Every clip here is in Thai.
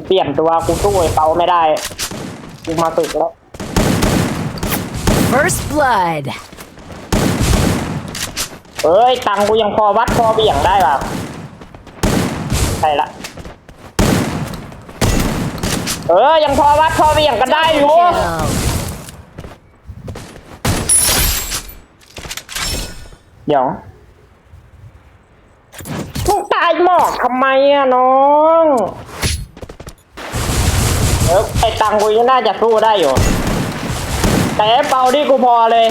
กูเปลี่ยนตัวกูสู้ไอ้เปาไม่ได้กูมาฝึกแล้ว First blood. เอ้ย ตังค์กูยังพอวัดพอเบี่ยงได้ป่ะใช่ละ เออ ยังพอวัดพอเบี่ยงกันได้อยู่ Kill. เดี๋ยวมึงตายหมอกทำไมอะน้อง เออไอตังกูยังน่าจะสู้ได้อยู่ แต่ไอ้เปาที่กูพอเลย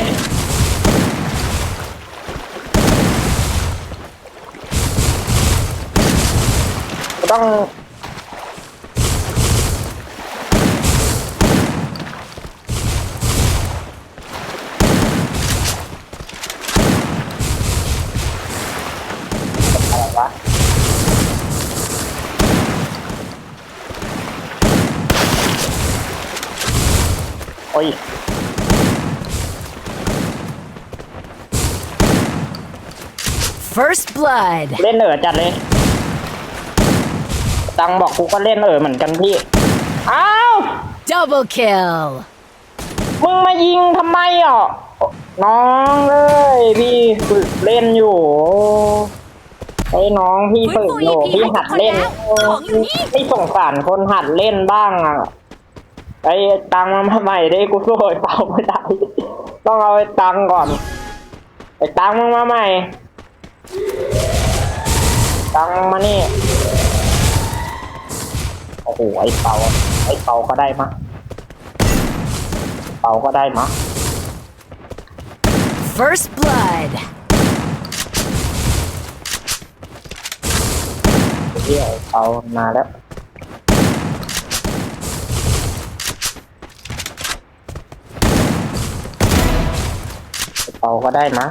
ต้อง อะไรวะ โอ้ย First blood. เล่นเออจัดเลย ตังบอกกูก็เล่นเออเหมือนกันพี่ อ้าว Double kill. มึงมายิงทำไมอะ น้องเอ้ยพี่ฝึกเล่นอยู่ไอ้น้องพี่ฝึกอยู่พี่หัดเล่น ไม่สงสารคนหัดเล่นบ้างอะ ไอ้ตังค์มาใหม่ได้กูสู้ไอ้เปล่าไม่ได้ ต้องเอาไอ้ตังค์ก่อน ไอ้ตังค์มึงมาใหม่ ตังค์มานี่ โอ้โห ไอ้เปาไอ้เปาก็ได้มะเปาก็ได้มะ First blood. เที่ยวเอามาแล้ว เอาก็ได้มะ